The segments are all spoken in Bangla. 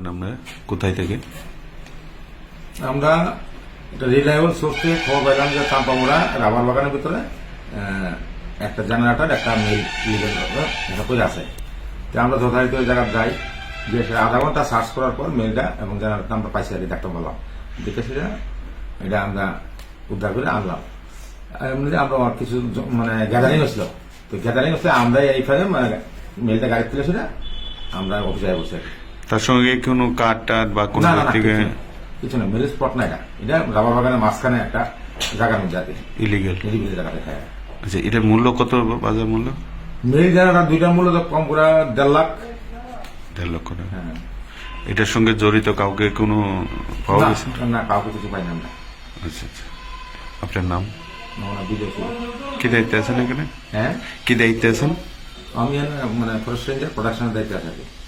করেন আমরা কোথায় থেকে? আমরা একটা রিলায়েবল সোর্স থেকে খবর পেলাম যে চাম্পামুড়া রাবার বাগানের ভিতরে একটা জেনারেটর একটা মিল করে আছে। তো আমরা যথারীতি ওই জায়গায় যাই যে আধা ঘণ্টা সার্চ করার পর মেলটা এবং জেনারেটর আমরা পাইছি আর দেখতে পেলাম। দেখে সেটা এটা আমরা উদ্ধার করে আনলাম। আর এমনিতে আমরা কিছু মানে গ্যাদারিং হয়েছিল তো গ্যাদারিং হচ্ছে আমরা এইখানে মানে মেলটা গাড়ি তুলে সেটা আমরা অফিসে বসে। তার সঙ্গে কোনো কাঠ টাট বা কোনো থেকে কিছু না। মেল স্পট না। এটা এটা রাবার বাগানের মাঝখানে একটা মধ্যে আছে ইলিগেল নিরিবিলি জায়গা দেখা আচ্ছা এটার মূল্য কত বাজার মূল্য? মেল জায়গাটা দুইটার মূল্য তো কম করে দেড় লাখ। দেড় লক্ষ টাকা। হ্যাঁ। এটার সঙ্গে জড়িত কাউকে কোনো পাওয়া গেছে? না, কাউকে কিছু পাই না আচ্ছা আচ্ছা। আপনার নাম? কি দায়িত্বে আছেন এখানে? হ্যাঁ? কি দায়িত্বে আছেন? আমি মানে ফরেস্ট রেঞ্জার প্রোডাকশনের দায়িত্বে দায়িত্বে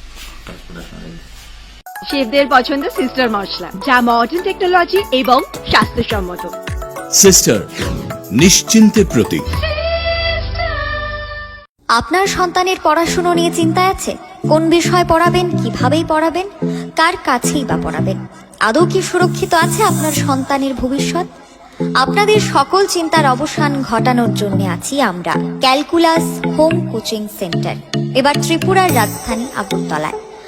শেফদের পছন্দ সিস্টার মশলা যা মডার্ন টেকনোলজি এবং স্বাস্থ্যসম্মত। সিস্টার নিশ্চিন্তের প্রতীক। আপনার সন্তানের পড়াশুনো নিয়ে চিন্তা আছে? কোন বিষয় পড়াবেন কিভাবেই পড়াবেন কার কাছেই বা পড়াবেন? আদৌ কি সুরক্ষিত আছে আপনার সন্তানের ভবিষ্যৎ? আপনাদের সকল চিন্তার অবসান ঘটানোর জন্য আছি আমরা। Calculus home coaching centre. এবার ত্রিপুরার রাজধানী আগরতলায়।